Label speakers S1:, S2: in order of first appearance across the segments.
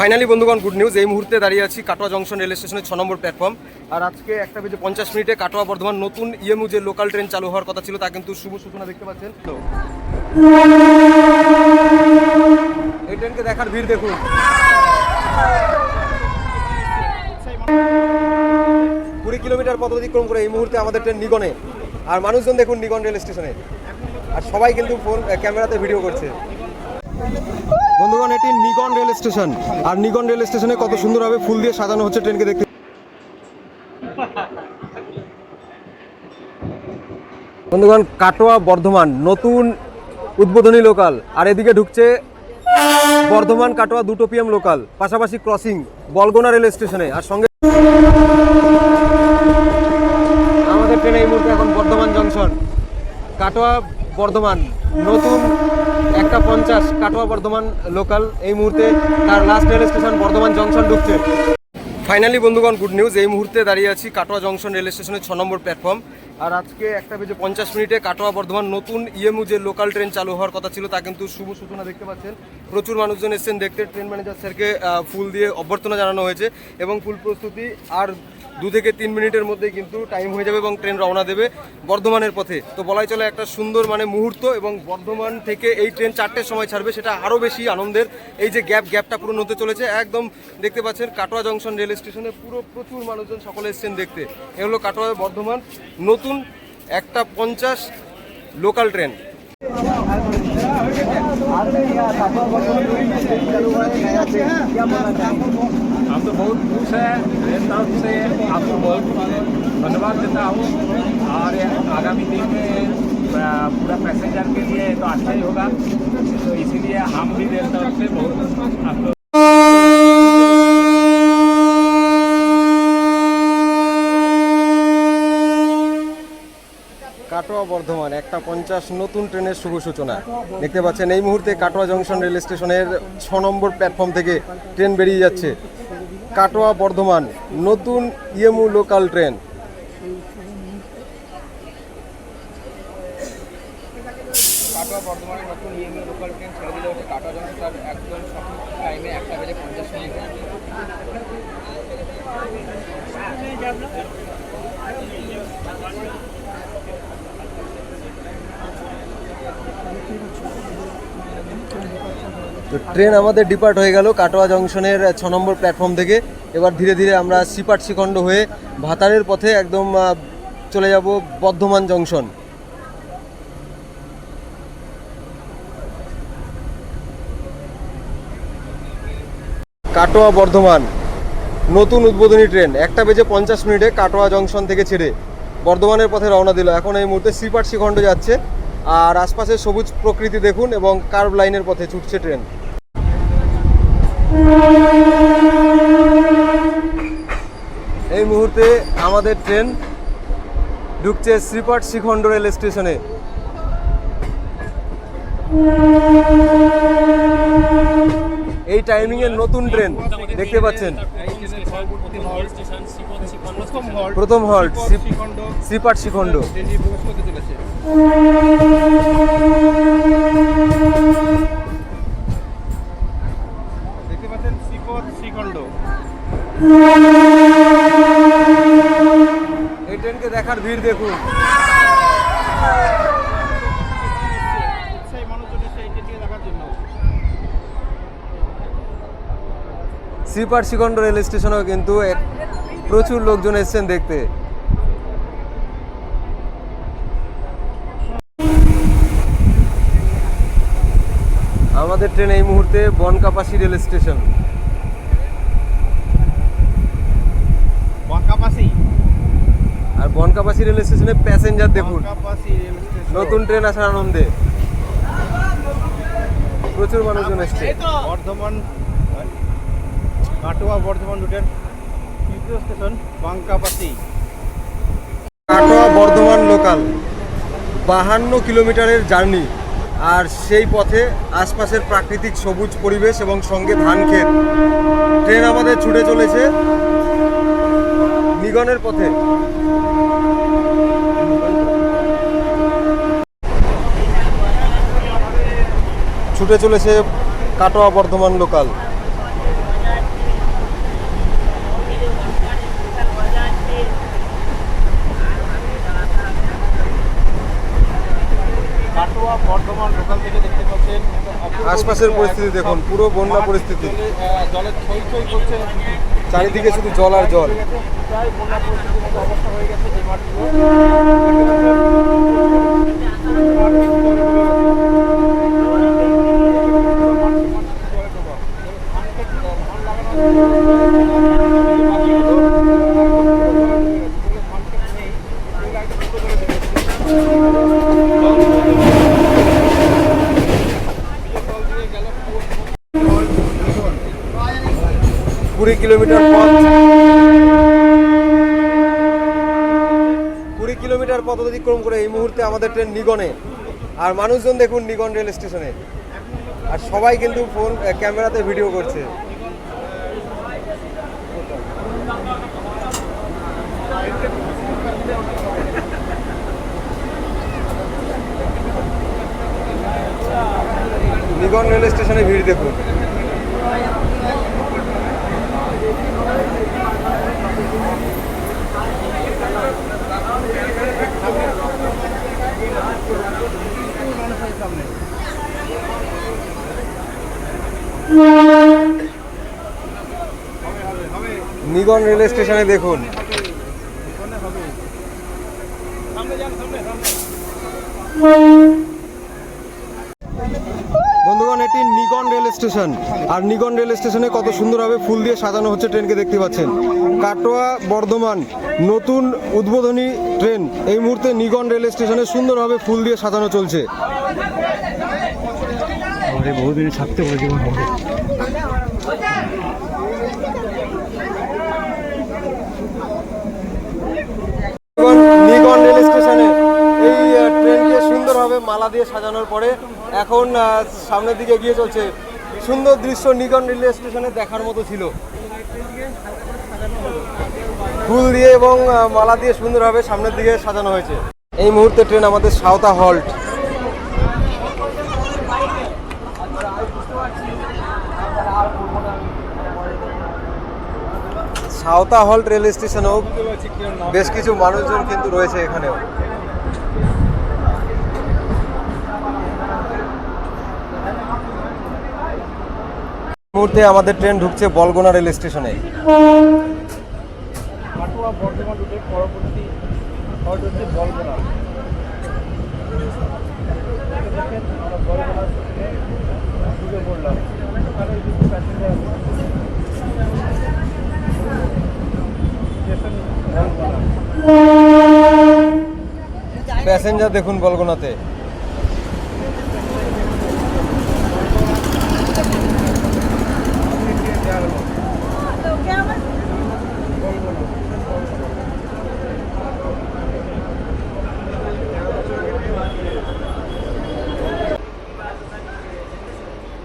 S1: Finally বন্ধুগণ good news এই মুহূর্তে দাঁড়িয়ে আছি কাটোয়া জংশন রেল স্টেশনের ছ নম্বর প্ল্যাটফর্ম আর আজকে একটা বেজে পঞ্চাশ মিনিটে কাটোয়া বর্ধমান নতুন ইএমউ যে লোকাল ট্রেন চালু হওয়ার কথা ছিল, তা কিন্তু শুভ সূচনা দেখতে পাচ্ছেন। এই ট্রেনকে দেখার ভিড় দেখুন। কুড়ি কিলোমিটার পথ অতিক্রম করে এই মুহূর্তে আমাদের ট্রেন নিগনে। আর মানুষজন দেখুন নিগন রেল স্টেশনে। আর সবাই কিন্তু ফোন ক্যামেরাতে ভিডিও করছে। বন্ধুগণ, এটি নিগন রেল স্টেশন। আর নিগন রেল স্টেশনে কত সুন্দরভাবে ফুল দিয়ে সাজানো হচ্ছে ট্রেনকে দেখতে। বন্ধুগণ, কাটোয়া বর্ধমান, নতুন উদ্বোধনী লোকাল। আর এদিকে ঢুকছে বর্ধমান কাটোয়া দুটো পিএম লোকাল, পাশাপাশি ক্রসিং বলগোনা রেল স্টেশনে। আর সঙ্গে আমাদের ট্রেন এই মুহূর্তে এখন বর্ধমান জংশন। কাটোয়া বর্ধমান, নতুন একটা পঞ্চাশ কাটোয়া বর্ধমান লোকাল এই মুহূর্তে তার last rail station Bardhaman junction ঢুকছে। ফাইনালি বন্ধুগণ গুড নিউজ এই মুহূর্তে দাঁড়িয়ে আছি কাটোয়া জংশন রেল স্টেশনের ছ নম্বর প্ল্যাটফর্ম আর আজকে একটা বেজে পঞ্চাশ মিনিটে কাটোয়া বর্ধমান নতুন ইএমউ যে লোকাল ট্রেন চালু হওয়ার কথা ছিল, তা কিন্তু শুভ সূচনা দেখতে পাচ্ছেন। প্রচুর মানুষজন এসেছেন, দেখতে। ট্রেন ম্যানেজার স্যারকে ফুল দিয়ে অভ্যর্থনা জানানো হয়েছে এবং ফুল প্রস্তুতি। আর দু থেকে তিন মিনিটের মধ্যে কিন্তু টাইম হয়ে যাবে এবং ট্রেন রওনা দেবে বর্ধমানের পথে। তো বলাই চলে একটা সুন্দর মানে মুহূর্ত এবং বর্ধমান থেকে এই ট্রেন চারটের সময় ছাড়বে, সেটা আরও বেশি আনন্দের। এই যে গ্যাপ গ্যাপটা পূরণ হতে চলেছে, একদম দেখতে পাচ্ছেন কাটোয়া জংশন রেল স্টেশনে পুরো প্রচুর মানুষজন সকলে এসছেন দেখতে। এ হলো কাটোয়া বর্ধমান, নতুন একটা পঞ্চাশ লোকাল ট্রেন
S2: हम तो बहुत खुश है मेरे तरफ़ से आपको बहुत धन्यवाद देता हूँ। और आगामी दिन में पूरा पैसेंजर के लिए तो अच्छा ही होगा। तो इसीलिए हम भी मेरे तरफ़ से बहुत आपको
S1: কাটোয়া বর্ধমান, একটা পঞ্চাশ নতুন ট্রেনের শুভ সূচনা। দেখতে পাচ্ছেন এই মুহূর্তে কাটোয়া জংশন রেল স্টেশনের ছ নম্বর প্ল্যাটফর্ম থেকে ট্রেন বেরিয়ে যাচ্ছে। কাটোয়া বর্ধমান, নতুন ইয়েমু লোকাল ট্রেন
S3: কাটোয়া বর্ধমানের নতুন ইএমইউ লোকাল ট্রেন ছেড়ে দিলে হচ্ছে কাটোয়া জংশন একদম সঠিক টাইমে একটা বেজে পঞ্চাশ মিনিটে
S1: তো ট্রেন আমাদের ডিপার্ট হয়ে গেল কাটোয়া জংশনের ছ নম্বর প্ল্যাটফর্ম থেকে। এবার ধীরে ধীরে আমরা সিপাট শিখণ্ড হয়ে ভাতারের পথে একদম চলে যাব বর্ধমান জংশন। কাটোয়া বর্ধমান। নতুন উদ্বোধনী ট্রেন। একটা বেজে পঞ্চাশ মিনিটে কাটোয়া জংশন থেকে ছেড়ে বর্ধমানের পথে রওনা দিল। এখন এই মুহূর্তে শ্রীপাট শ্রীখণ্ড যাচ্ছে। আর আশপাশে সবুজ প্রকৃতি দেখুন এবং কার্ভ লাইনের পথে ছুটছে ট্রেন। এই মুহূর্তে আমাদের ট্রেন ঢুকছে শ্রীপাট শ্রীখণ্ড রেল স্টেশনে। এই টাইমিং এর নতুন ট্রেন দেখতে পাচ্ছেন। প্রথম হল্ট শ্রীপাট
S3: শ্রীখণ্ড
S1: এই ট্রেনকে দেখার ভিড় দেখুন
S3: সেই মানুষজন এসে এই ট্রেনটিকে দেখার জন্য
S1: শ্রীপাট শিখণ্ড রেল স্টেশনেও কিন্তু প্রচুর লোকজন এসেছেন দেখতে। আমাদের ট্রেন এই মুহূর্তে বনকাপাসি রেল স্টেশন। আর বনকাপাসি রেল স্টেশনে প্যাসেঞ্জার দেখুন। নতুন ট্রেন আসার আনন্দে। প্রচুর মানুষজন এসছে।
S3: বর্ধমান কাটোয়া বর্ধমান রুটের তৃতীয় স্টেশন বাঙ্কাপাশি
S1: কাটোয়া বর্ধমান লোকাল, বাহান্ন কিলোমিটারের জার্নি, আর সেই পথে আশপাশের প্রাকৃতিক সবুজ পরিবেশ এবং সঙ্গে ধান ক্ষেত। ট্রেন আমাদের ছুটে চলেছে নিগনের পথে। ছুটে চলেছে কাটোয়া বর্ধমান লোকাল
S4: কাটোয়া বর্ধমান লোকাল থেকে দেখতে পাচ্ছেন।
S1: আশপাশের পরিস্থিতি দেখুন, পুরো বন্যা পরিস্থিতি।
S4: জলে, থই থই করছে।
S1: চারিদিকে শুধু জল আর জল।
S4: প্রায় বন্যা পরিস্থিতির মতো অবস্থা হয়ে গেছে যে মাঠগুলো
S1: কিলোমিটার পথ। কুড়ি কিলোমিটার পথ অতিক্রম করে এই মুহূর্তে আমাদের ট্রেন নিগনে। আর মানুষজন দেখুন নিগন রেল স্টেশনে। আর সবাই কিন্তু ফোন ক্যামেরাতে ভিডিও করছে। নিগন রেল স্টেশনে ভিড় দেখুন। নিগন রেল স্টেশনে দেখুন। বন্ধুগণ এটি নিগন রেল স্টেশন। আর নিগন রেল স্টেশনে কত সুন্দরভাবে ফুল দিয়ে সাজানো হচ্ছে ট্রেনকে দেখতে পাচ্ছেন। কাটোয়া বর্ধমান নতুন উদ্বোধনী ট্রেন। এই মুহূর্তে নিগন রেল স্টেশনে সুন্দরভাবে ফুল দিয়ে সাজানো চলছে।
S2: বহুদিনে থাকতে পারে জীবন হবে
S1: নিগন রেল স্টেশনে এই আহ, ট্রেনকে সুন্দরভাবে মালা দিয়ে সাজানোর পরে এখন সামনের দিকে এগিয়ে চলছে। সুন্দর দৃশ্য নিগন রেল স্টেশনে দেখার মতো ছিল। ফুল দিয়ে এবং মালা দিয়ে সুন্দরভাবে সামনের দিকে সাজানো হয়েছে। এই মুহূর্তে ট্রেন আমাদের Sautha halt. Sautha halt rail স্টেশনেও বেশ কিছু মানুষজন কিন্তু রয়েছে এখানেও। মুহূর্তে আমাদের ট্রেন ঢুকছে বলগোনা রেল স্টেশনে।
S4: প্যাসেঞ্জার দেখুন রুটের পরবর্তী হল্ট হচ্ছে বলগোনা দেখেন আমরা বলগোনা স্টেশনে ঢুকে পড়লাম এখানে কিছু প্যাসেঞ্জার আছে স্টেশন বলগোনা
S1: প্যাসেঞ্জার দেখুন বলগোনাতে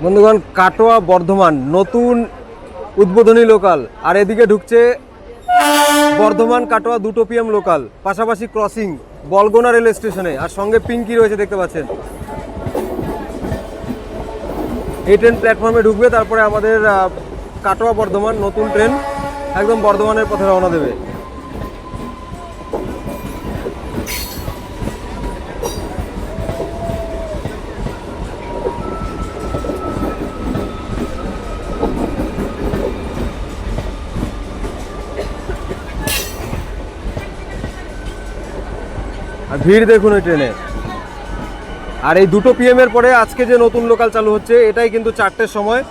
S1: বন্ধুগণ, কাটোয়া বর্ধমান, নতুন উদ্বোধনী লোকাল আর এদিকে ঢুকছে বর্ধমান কাটোয়া দুটো পিএম লোকাল পাশাপাশি ক্রসিং বলগোনা রেল স্টেশনে আর সঙ্গে পিঙ্কি রয়েছে দেখতে পাচ্ছেন। এই ট্রেন প্ল্যাটফর্মে ঢুকবে, তারপরে আমাদের কাটোয়া বর্ধমান নতুন ট্রেন একদম বর্ধমানের পথে রওনা দেবে। ভিড় দেখুন ওই ট্রেনে। আর এই দুটো পিএম এর পরে আজকে যে নতুন লোকাল চালু হচ্ছে, এটাই কিন্তু চারটের সময়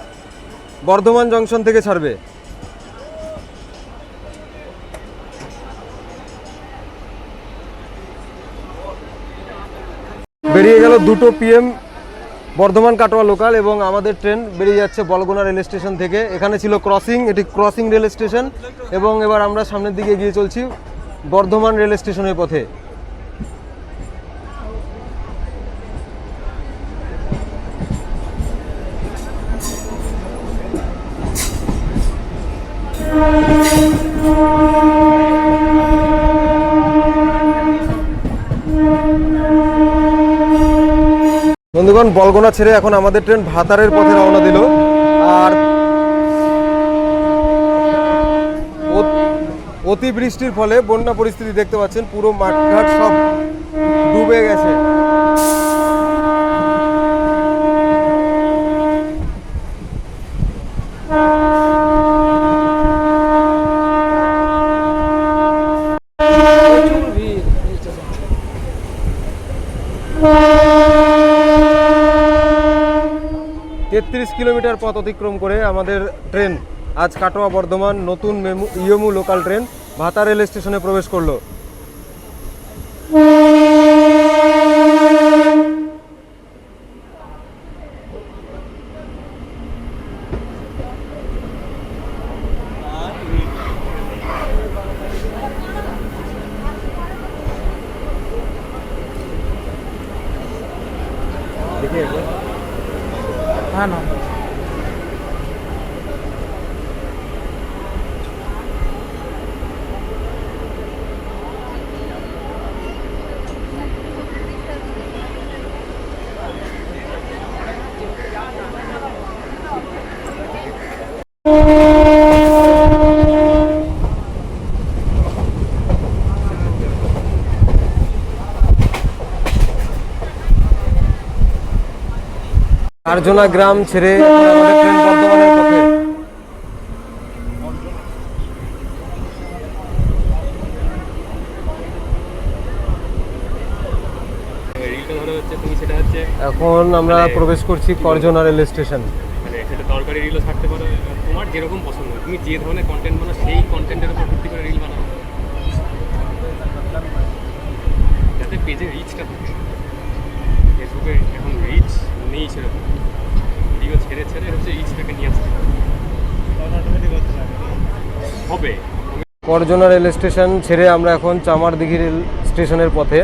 S1: বর্ধমান জংশন থেকে ছাড়বে। বেরিয়ে গেল দুটো পিএম বর্ধমান কাটোয়া লোকাল এবং আমাদের ট্রেন বেরিয়ে যাচ্ছে বলগোনা রেল স্টেশন থেকে। এখানে ছিল ক্রসিং এটি ক্রসিং রেল স্টেশন এবং এবার আমরা সামনের দিকে এগিয়ে চলছি বর্ধমান রেল স্টেশনের পথে। বন্ধুগণ, বলগোনা ছেড়ে এখন আমাদের ট্রেন ভাতারের পথে রওনা দিল। আর অতিবৃষ্টির ফলে বন্যা পরিস্থিতি দেখতে পাচ্ছেন, পুরো মাঠঘাট সব ডুবে গেছে। তেত্রিশ কিলোমিটার পথ অতিক্রম করে আমাদের ট্রেন আজ কাটোয়া বর্ধমান নতুন MEMU EMU local train Bhata rail স্টেশনে প্রবেশ করল।
S4: হ্যাঁ না
S1: কারজনা গ্রাম ছেড়ে এখন আমাদের ট্রেন বর্ধমানের পথে।
S5: রিলটা ধরো হচ্ছে তুমি সেটা হচ্ছে
S1: এখন আমরা প্রবেশ করছি করজনা রেল স্টেশন।
S5: মানে সেটা দরকারি রিলও পারো তোমার যেরকম পছন্দ। তুমি যে ধরনের কন্টেন্ট বানাও সেই কন্টেন্টের উপর ভিত্তি করে রিল বানাও। যাতে পেজে রিচটা থাকে। নেই সেরকম। ভিডিও ছেড়ে ছেড়ে হচ্ছে রিচটাকে নিয়ে আসতে। হবে।
S1: করজনা রেল স্টেশন ছেড়ে আমরা এখন চামারদিঘি রেল স্টেশনের পথে।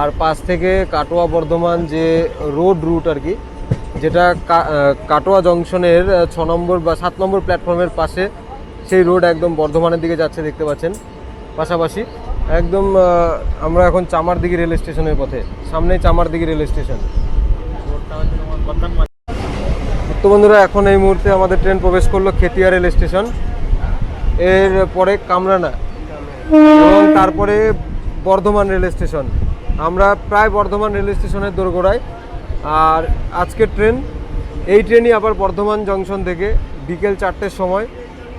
S1: আর পাশ থেকে কাটোয়া বর্ধমান যে রোড রুট আর কি, যেটা কাটোয়া জংশনের ছ নম্বর বা সাত নম্বর প্ল্যাটফর্মের পাশে সেই রোড একদম বর্ধমানের দিকে যাচ্ছে দেখতে পাচ্ছেন। পাশাপাশি একদম আমরা এখন চামারদিঘি রেল স্টেশনের পথে। সামনেই চামারদিঘি রেল স্টেশন। তো বন্ধুরা, এখন এই মুহূর্তে আমাদের ট্রেন প্রবেশ করল খেতিয়া রেল স্টেশন। এর পরে কামরানা এবং তারপরে বর্ধমান রেল স্টেশন। আমরা প্রায় বর্ধমান রেল স্টেশনের দোরগোড়ায়। আর আজকের ট্রেন, এই ট্রেনই আবার বর্ধমান জংশন থেকে বিকেল চারটের সময়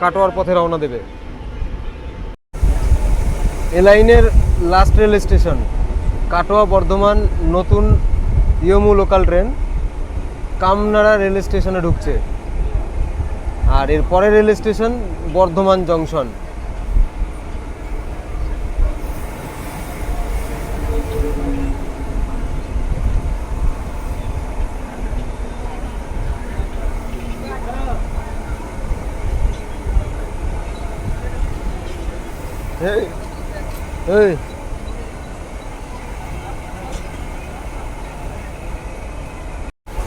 S1: কাটোয়ার পথে রওনা দেবে। এ লাইনের last rail station Katwa Bardhaman নতুন EMU local train, Kamnara rail স্টেশনে ঢুকছে। আর এর পরের রেল স্টেশন বর্ধমান জংশন। এই এই।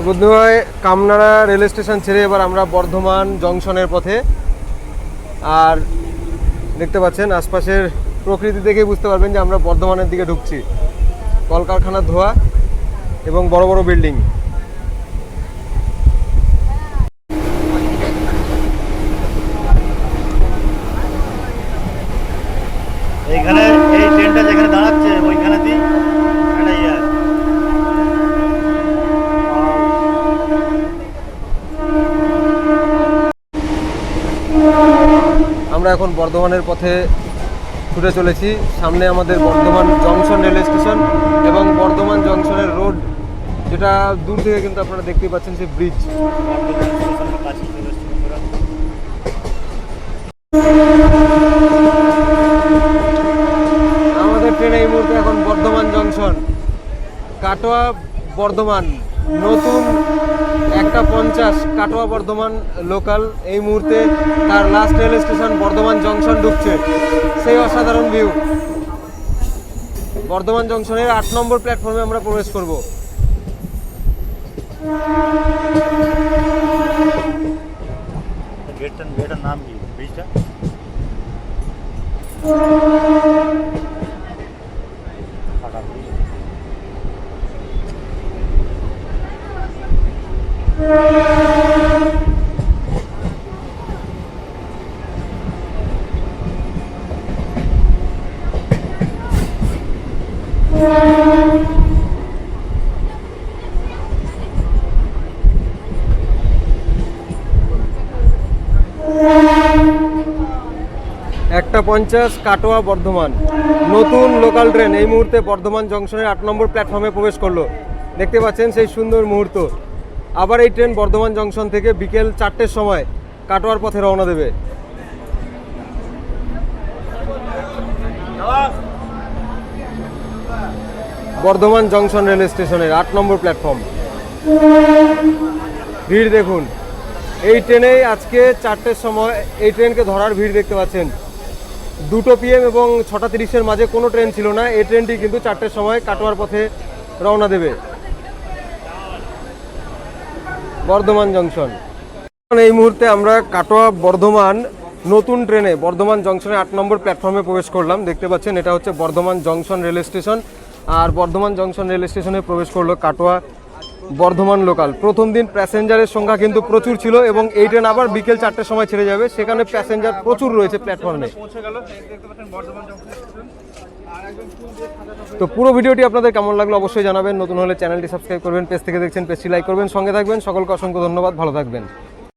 S1: বোধহয় কামনাড়া রেল স্টেশন ছেড়ে এবার আমরা বর্ধমান জংশনের পথে। আর দেখতে পাচ্ছেন, আশপাশের প্রকৃতি দেখেই বুঝতে পারবেন যে আমরা বর্ধমানের দিকে ঢুকছি। কলকারখানার ধোয়া এবং বড় বড় বিল্ডিং
S6: এইখানে এই ট্রেনটা যেখানে দাঁড়াচ্ছে ওইখানেতেই একটা ইয়ে আছে
S1: আমরা এখন বর্ধমানের পথে ছুটে চলেছি সামনে আমাদের বর্ধমান জংশন রেল স্টেশন এবং বর্ধমান জংশনের রোড, যেটা দূর থেকে কিন্তু আপনারা দেখতেই পাচ্ছেন সেই ব্রিজ। আমাদের ট্রেন এই মুহূর্তে এখন বর্ধমান জংশন, কাটোয়া, বর্ধমান, নতুন একটা পঞ্চাশ কাটোয়া বর্ধমান লোকাল এই মুহূর্তে তার last rail station Bardhaman junction ঢুকছে। সেই অসাধারণ ভিউ বর্ধমান জংশনের আট নম্বর প্ল্যাটফর্মে আমরা প্রবেশ করব।
S6: গেটটা গেটের নাম কি? ব্রিজটা
S1: একটা পঞ্চাশ, কাটোয়া, বর্ধমান। নতুন লোকাল ট্রেন এই মুহূর্তে বর্ধমান জংশনের আট নম্বর প্ল্যাটফর্মে প্রবেশ করল। দেখতে পাচ্ছেন সেই সুন্দর মুহূর্ত। আবার এই ট্রেন বর্ধমান জংশন থেকে বিকেল চারটের সময় কাটোয়ার পথে রওনা দেবে। বর্ধমান জংশন রেল স্টেশনের আট নম্বর প্ল্যাটফর্ম। ভিড় দেখুন। এই ট্রেনেই আজকে চারটের সময় এই ট্রেনকে ধরার ভিড় দেখতে পাচ্ছেন। দুটো পিএম এবং ছটা তিরিশের মাঝে কোনো ট্রেন ছিল না। এই ট্রেনটি কিন্তু চারটের সময় কাটোয়ার পথে রওনা দেবে। বর্ধমান জংশন। এই মুহূর্তে আমরা কাটোয়া বর্ধমান নতুন ট্রেনে বর্ধমান জংশনে আট নম্বর প্ল্যাটফর্মে প্রবেশ করলাম। দেখতে পাচ্ছেন এটা হচ্ছে বর্ধমান জংশন রেল স্টেশন। আর বর্ধমান জংশন রেল স্টেশনে প্রবেশ করল কাটোয়া বর্ধমান লোকাল। প্রথম দিন প্যাসেঞ্জারের সংখ্যা কিন্তু প্রচুর ছিল এবং এই ট্রেন আবার বিকেল চারটের সময় ছেড়ে যাবে। সেখানে প্যাসেঞ্জার প্রচুর রয়েছে প্ল্যাটফর্মে। তো পুরো ভিডিওটি আপনাদের কেমন লাগল অবশ্যই জানাবেন। নতুন হলে চ্যানেলটি সাবস্ক্রাইব করবেন, পেজ থেকে দেখছেন, পেজটি লাইক করবেন, সঙ্গে থাকবেন। সকলকে অসংখ্য ধন্যবাদ, ভালো থাকবেন।